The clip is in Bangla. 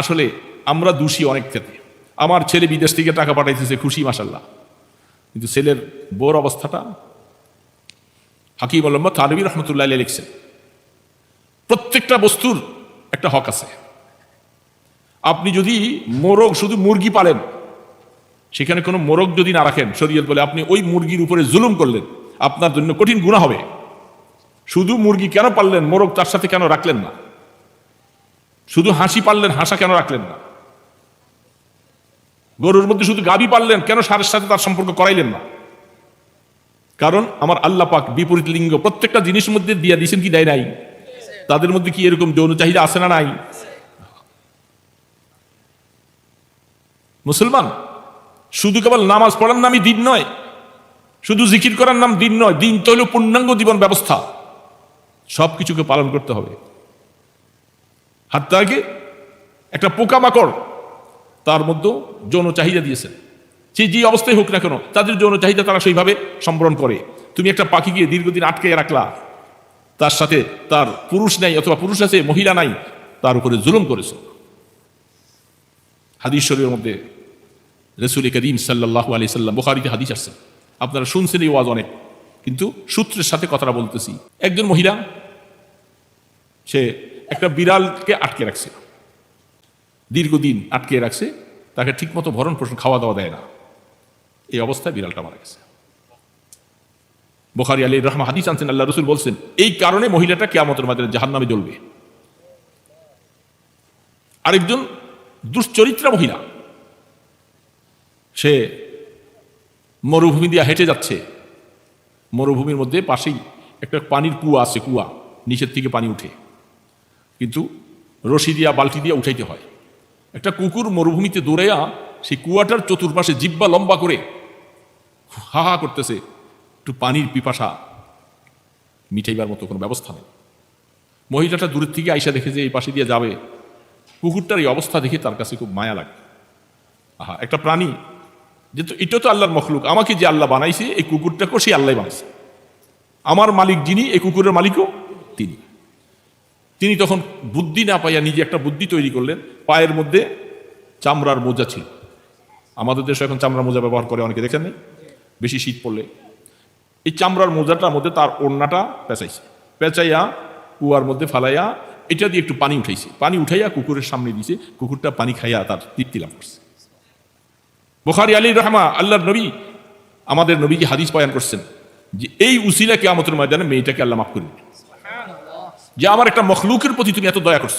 আসলে আমরা দোষী অনেক ক্ষেত্রে। আমার ছেলে বিদেশ থেকে টাকা পাঠাইতেছে খুশি মাসাল্লাহ কিন্তু ছেলের বোর অবস্থাটা হাকিম আলম্মদ থানবী রহমতুল্লাহ লিখছেন, প্রত্যেকটা বস্তুর একটা হক আছে। আপনি যদি মোরগ, শুধু মুরগি পালেন, সেখানে কোনো মোরগ যদি না রাখেন, শরীয়ত বলে আপনি ওই মুরগির উপরে জুলুম করলেন, আপনার জন্য কঠিন গুণা হবে। শুধু মুরগি কেন পারলেন মোরগ তার সাথে কেন রাখলেন না? শুধু হাসি পারলেন, হাসা কেন রাখলেন না? গরুর মধ্যে শুধু গাবি পারলেন, কেন সারের সাথে তার সম্পর্ক করাইলেন না? কারণ আমার আল্লাহ পাক বিপরীত লিঙ্গ প্রত্যেকটা জিনিসের মধ্যে দিয়ে দিয়েছেন কি, দেয় নাই? তাদের মধ্যে কি এরকম যৌন চাহিদা আছে না নাই? মুসলমান, শুধু কেবল নামাজ পড়ার নামই দিন নয়, শুধু জিকির করার নাম দিন নয়, দিন তো হলো পূর্ণাঙ্গ জীবন ব্যবস্থা। সব কিছুকে পালন করতে হবে। হাত্তা আগে একটা পোকামাকড় তার মধ্যে যৌন চাহিদা দিয়েছেন সে যে অবস্থায় হোক না কেন, তাদের যৌন চাহিদা তারা সেইভাবে সম্বরণ করে। তুমি একটা পাখিকে দীর্ঘদিন আটকে রাখলা, তার সাথে তার পুরুষ নাই অথবা পুরুষ আছে, মহিলা নাই, তার উপরে জুলুম করেছ। হাদিস শরীরের মধ্যে রসুল করিম সাল্লাহ আলি সাল্লাম, বোখারিতে হাদিস আসছে। আপনারা শুনছেন এই ওয়াজ অনেক, কিন্তু সূত্রের সাথে কথাটা বলতেছি। একজন মহিলা, সে একটা বিড়ালকে আটকে রাখছে। দীর্ঘদিন আটকে রাখছে, তাকে ঠিকমতো ভরণ পোষণ খাওয়া দাওয়া দেয় না। এই অবস্থায় বিড়ালটা মারা গেছে। বোখারি আলী রহমা হাদিস আনছেন, আল্লাহ রসুল বলছেন, এই কারণে মহিলাটা কেয়ামতের মাঝে জাহান নামে জ্বলবে। আরেকজন দুশ্চরিত্রা মহিলা, সে মরুভূমি দিয়ে হেঁটে যাচ্ছে। মরুভূমির মধ্যে পাশেই একটা পানির কুয়া আছে, কুয়া, নিচের থেকে পানি উঠে। কিন্তু রশি দিয়া, বালতি দিয়া উঠাইতে হয়। একটা কুকুর মরুভূমিতে দৌড়াইয়া সেই কুয়াটার চতুর্পাশে জিব্বা লম্বা করে হা হা করতেছে, একটু পানির পিপাসা মিঠাইবার মতো কোনো ব্যবস্থা নেই। মহিলাটা দূরের থেকে আইসা দেখে যে এই পাশে দিয়ে যাবে, কুকুরটার এই অবস্থা দেখে তার কাছে খুব মায়া লাগে। আহা, একটা প্রাণী, যে তো এটা তো আল্লাহর মখলুক, আমাকে যে আল্লাহ বানাইছে, এই কুকুরটাকেও সেই আল্লাহ বানাইছে। আমার মালিক যিনি, এই কুকুরের মালিকও তিনি। তিনি তখন বুদ্ধি না পাইয়া নিজে একটা বুদ্ধি তৈরি করলেন। পায়ের মধ্যে চামড়ার মোজা ছিল। আমাদের দেশে এখন চামড়ার মোজা ব্যবহার করে অনেকে, দেখেন? বেশি শীত পড়লে। এই চামড়ার মোজাটার মধ্যে তার ওড়নাটা পেঁচাইছে। পেঁচাইয়া কুয়ার মধ্যে ফালাইয়া এটা দিয়ে একটু পানি উঠাইছে। পানি উঠাইয়া কুকুরের সামনে দিছে। কুকুরটা পানি খাইয়া তার তৃপ্তি লাভ করছে। বোখারি, আলী রহমা, আল্লাহর নবী, আমাদের নবীকে হাদিস বয়ান করছেন যে, এই উসিলা কেয়ামতের ময়দানে মেয়েটাকে আল্লাহ মাফ করে দিবে যে আমার একটা মখলুকের প্রতি তুমি এত দয়া করছ।